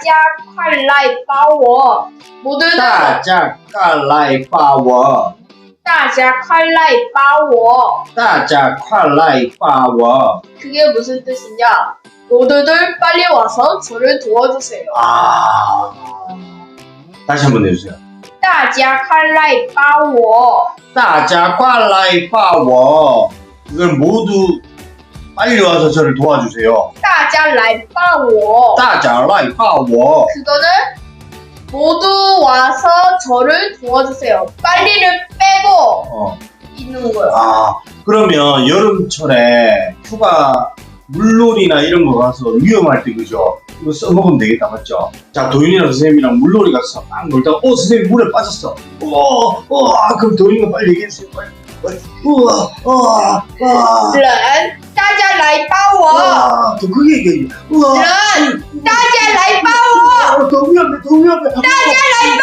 家快来帮我 모두들 大家赶来帮我，大家快来帮我大家快来帮我 그게 무슨 뜻이냐 모두들 빨리 와서 저를 도와주세요 아 다시 한번 해주세요. 大家快来帮我大家快来帮我 이건 모두 빨리 와서 저를 도와주세요. 大家来帮我大家来帮我 그거는 모두 와서 저를 도와주세요 빨리를 빼고 어. 있는 거예요 아 그러면 여름철에 휴가 물놀이나 이런 거 가서 위험할 때 그죠? 이거 써먹으면 되겠다 맞죠? 자 도윤이랑 선생님이랑 물놀이 가서 막 놀다가 어 선생님 물에 빠졌어 우와 우와 그럼 도윤이가 빨리 얘기해주세요 빨리 빨리 우와 우와 우와 人大家来帮我 တကူရဲ့ရဲ့ဟိုတားကြလိုက်ပါဦးတို့မြတ်တို့မြတ်တားကြလိုက်